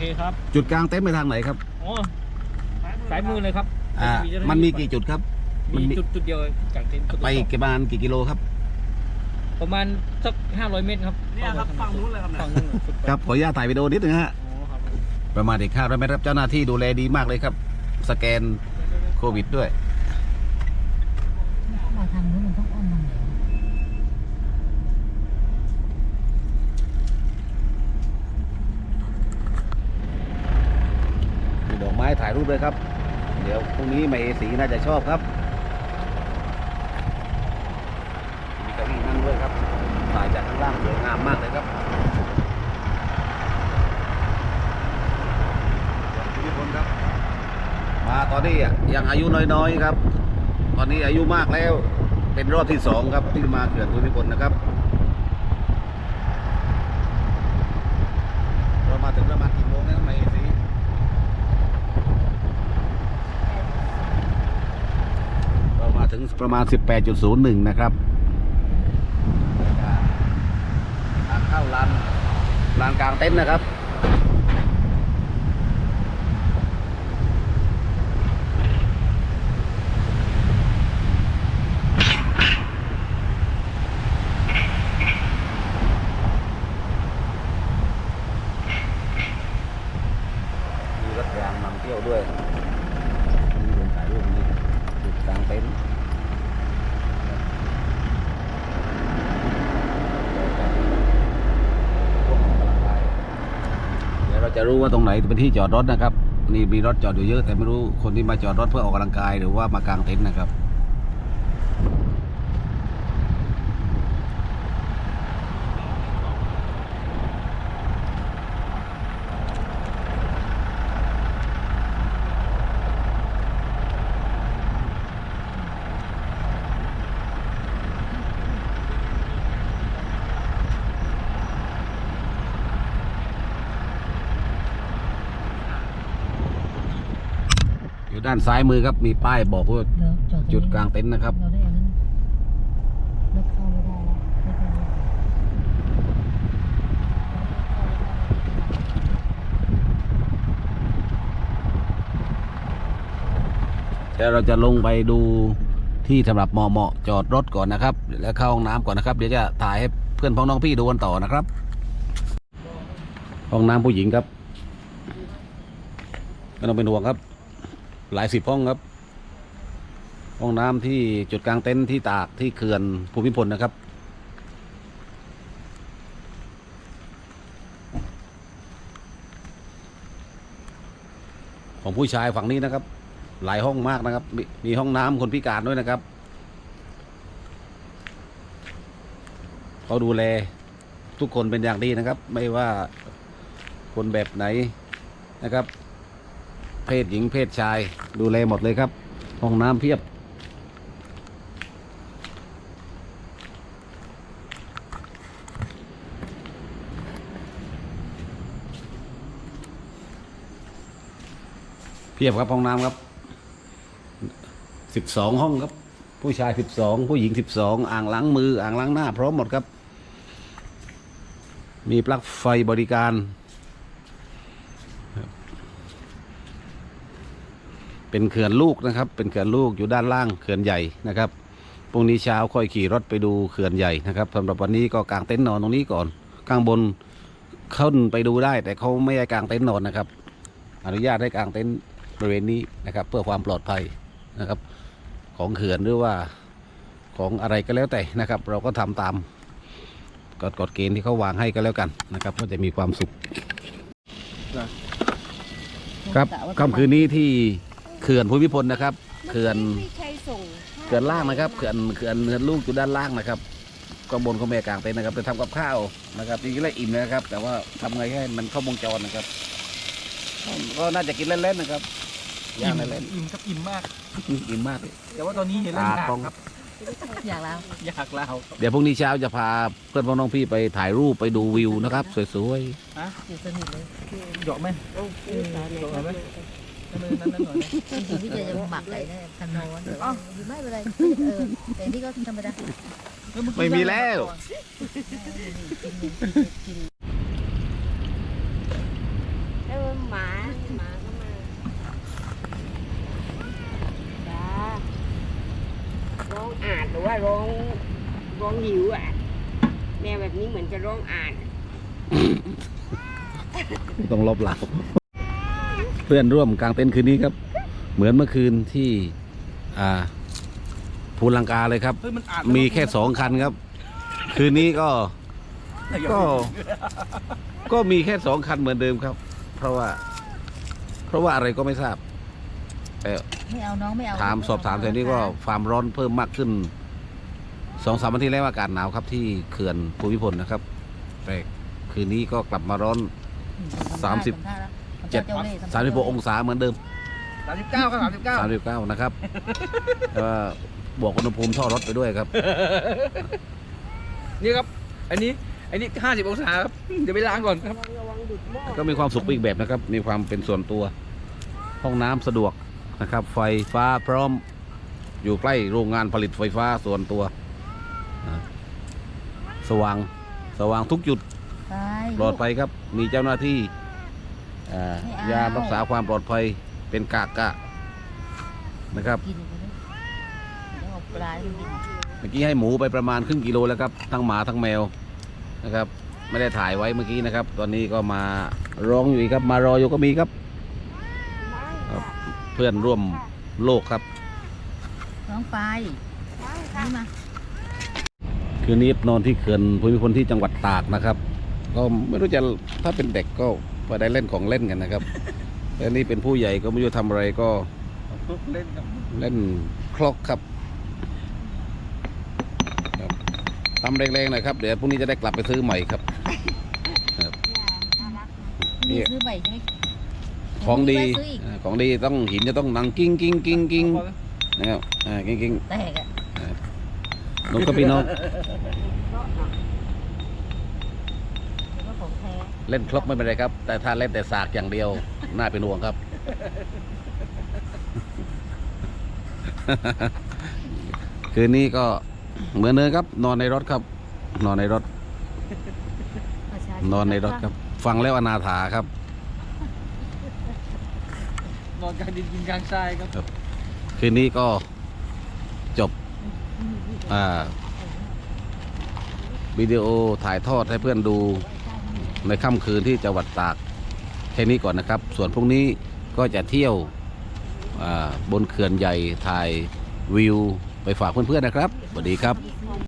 เคครับจุดกลางเต็นท์ไปทางไหนครับอ๋อสายมือเลยครับอ่าเจ้าหาที่มันมีกี่จุดครับมีมันมีจุดจุดเดียวจากเต็นท์จุดไปที่สองกี่ประมาณกี่กิโลครับ ประมาณสักห้าร้อยเมตรครับเนี่ยครับฝั่งนู้นเลยครับฝั่งนู้นเลยสุดไปครับขออนุญาตถ่ายวิดีโอนิดนึงฮะอ๋อครับประมาณอีกห้าร้อยเมตรครับเจ้าหน้าที่ดูแลดีมากเลยครับ สแกนโควิดด้วยมาทางนู้นมันต้องอ้อมมาไหน มีดอก ไม้ถ่ายรูปเลยครับ เดี๋ยวพรุ่งนี้มาเอสีน่าจะชอบครับ มีเก้าอี้นั่งด้วยครับถ่ายจากข้างล่างสวยงามมากเลยครับทุกคนครับ มาตอนนี้อะยังอายุน้อยๆครับ ตอนนี้อายุมากแล้ว เป็นรอบที่สองครับที่มาเขื่อนภูมิพลนะครับ เรามาถึงประมาณกี่โมงนะครับมาเอสี เรามาถึ งประมาณ 18.01 นะครับทางเข้าลานลานกลางเต็นท์นะครับ มีรถรางนำเที่ยวด้วย มีเดินถ่ายรูปนี่จุดกลางเต็นท์เดี๋ยวเรา จะรู้ว่าตรงไหนเป็นที่จอดรถนะครับ นี่มีรถจอดอยู่เยอะแต่ไม่รู้คนที่มาจอดรถเพื่อออกกำลังกายหรือว่ามากางเต็นท์นะครับ อยู่ด้านซ้ายมือครับมีป้ายบอกว่าเดี๋ยวจอดตรงนี้จุดกลางเต็นท์นะครับ เราได้อันนั้นรถเข้าไม่ได้แล้วรถเข้าไม่ได้เดี๋ยวเราจะลงไปดูที่สำหรับเหมาะเหมาะจอดรถก่อนนะครับ แล้วเข้าห้องน้ำก่อนนะครับ เดี๋ยวจะถ่ายให้เพื่อนพ้องน้องพี่ดูกันต่อนะครับ ห้องน้ำผู้หญิงครับไม่ต้องเป็นห่วงครับ หลายสิบห้องครับ ห้องน้ำที่จุดกลางเต็นท์ที่ตากที่เขื่อนภูมิพลนะครับ ของผู้ชายฝั่งนี้นะครับ หลายห้องมากนะครับมมีห้องน้ำคนพิการด้วยนะครับเขาดูแลทุกคนเป็นอย่างดีนะครับ ไม่ว่าคนแบบไหนนะครับ เพศหญิงเพศชายดูแลหมดเลยครับ ห้องน้ำเพียบ เพียบครับห้องน้ำครับสิบสองห้องครับ ผู้ชายสิบสองผู้หญิงสิบสองอ่างล้างมืออ่างล้างหน้า พร้อมหมดครับ มีปลั๊กไฟบริการ เป็นเขื่อนลูกนะครับ เป็นเขื่อนลูกอยู่ด้านล่างเขื่อนใหญ่นะครับพรุ่งนี้เช้าค่อยขี่รถไปดูเขื่อนใหญ่นะครับสำหรับวันนี้ก็กางเต็นท์นอนตรงนี้ก่อนข้างบนขึ้นไปดูได้ แต่เขาไม่ให้กางเต็นท์นอนนะครับ อนุญาตให้กางเต็นท์บริเวณนี้นะครับ เพื่อความปลอดภัยนะครับ ของเขื่อนหรือว่าของอะไรก็แล้วแต่นะครับ เราก็ทำตามกฎกฎเกณฑ์ที่เขาวางให้ก็แล้วกันนะครับ ก็จะมีความสุข ครับค่ำคืนนี้ที่ เขื่อนภูมิพลนะครับ เขื่อนพี่ชัยส่งเขื่อนล่างนะครับเขื่อนเขื่อนเขื่อนลูกอยู่ด้านล่างนะครับก็บนเขาแม่กลางเต็นท์นะครับไปทำกับข้าวนะครับจริงๆแล้วอิ่มนะครับ แต่ว่าทำไงให้มันเข้าวงจรนะครับ ก็น่าจะกินเล่นๆนะครับย่างเล่นอิ่มครับอิ่มมากๆอิ่มมากเลยแต่ว่าตอนนี้เห็นเล่นตาหนักตรงครับอยากแล้วอยากลาวเดี๋ยวพรุ่งนี้เช้าจะพาเพื่อนพ้องน้องพี่ไปถ่ายรูปไปดูวิวนะครับ สวยอยู่สนิทเลยเหยาะไหมโอ้ยตายแล้วนั่นเลยนั่นนั่นหน่อยนะ จริงๆพี่เจจะหมักอะไรเนี่ยขนมหรือว่ไม่เป็นไรเออแต่นี่ก็ธรรมดาไม่มีแล้ว แล้วหมาหมาก็มาจ้าร้องอาดหรือว่าร้องร้องหิวอะ แมวแบบนี้เหมือนจะร้องอาด ต้องลบหลัง พื่อนร่วมกลางเต็นท์คืนนี้ครับ เหมือนเมื่อคืนที่อ่าภูลังกาเลยครับ เฮ้ยมันอ่านมีแค่สองคันครับ คืนนี้ก็ ก็ ก็มีแค่สองคันเหมือนเดิมครับ เพราะว่า เพราะว่าอะไรก็ไม่ทราบแต่ไม่เอาน้องไม่เอาถามสอบถามแถวนี้ก็ความร้อนเพิ่มมากขึ้นสองสามวันที่แล้วอากาศหนาวครับที่เขื่อนภูมิพลนะครับแต่คืนนี้ก็กลับมาร้อน สามสิบ เจ็ดสามสิบหกองศาเหมือนเดิมสามสิบเก้าครับสามสิบเก้าสามสิบเก้านะครับแต่ว่าบวกอุณหภูมิท่อรถไปด้วยครับ นี่ครับ อันนี้ อันนี้ห้าสิบองศาครับ เดี๋ยวไปล้างก่อนครับระวังดุดหม้อก็มีความสุขอีกแบบนะครับ มีความเป็นส่วนตัว ห้องน้ำสะดวกนะครับ ไฟฟ้าพร้อม อยู่ใกล้โรงงานผลิตไฟฟ้าส่วนตัวนะสว่าง สว่างทุกจุดไปปลอดภัยครับ มีเจ้าหน้าที่อ่าไม่เอา ยามรักษาความปลอดภัยเป็นกะกะนะครับกินอีกนะเดี๋ยวเอาปลาให้มันกินเมื่อกี้ให้หมูไปประมาณครึ่งกิโลแล้วครับทั้งหมาทั้งแมวนะครับ ไม่ได้ถ่ายไว้เมื่อกี้นะครับ ตอนนี้ก็มาร้องอยู่อีกครับ มารออยู่ก็มีครับครับ เพื่อนร่วมโลกครับน้องไปนี่มาคืนนี้นอนที่เขื่อนภูมิพลที่จังหวัดตากนะครับ ก็ไม่รู้จะถ้าเป็นเด็กก็ ไปได้เล่นของเล่นกันนะครับแต่นี่เป็นผู้ใหญ่ก็ไม่รู้จะทำอะไรก็เล่นครับเล่นคลอกครับครับทำแรงๆหน่อยครับ เดี๋ยวพรุ่งนี้จะได้กลับไปซื้อใหม่ครับ นี่ ซื้อใบใช่ไหมของดีเยวซื้ออีกอ่าของดีต้องหินจะต้องดังกิ้งกิ้งกิ้งกิ้งนะครับอ่ากิ้งกิ้งแตกอะนกกระพี่น้องเดี๋ยวก็ของ แท้เล่นคลอกไม่เป็นไรครับ แต่ถ้าเล่นแต่สากอย่างเดียว น่าเป็นห่วงครับ คืนนี้ก็เหมือนเดิมครับ นอนในรถครับ นอนในรถ ประชาชนอนในรถครับ ฟังแล้วอนาถาครับ นอนกลางดินกินกลางทรายครับคืนนี้ก็จบ อ่าวิดีโอถ่ายทอดให้เพื่อนดู ในค่ำคืนที่จังหวัดตากแค่นี้ก่อนนะครับ ส่วนพรุ่งนี้ก็จะเที่ยวบนเขื่อนใหญ่ถ่ายวิวไปฝากเพื่อนๆนะครับสวัสดีครับ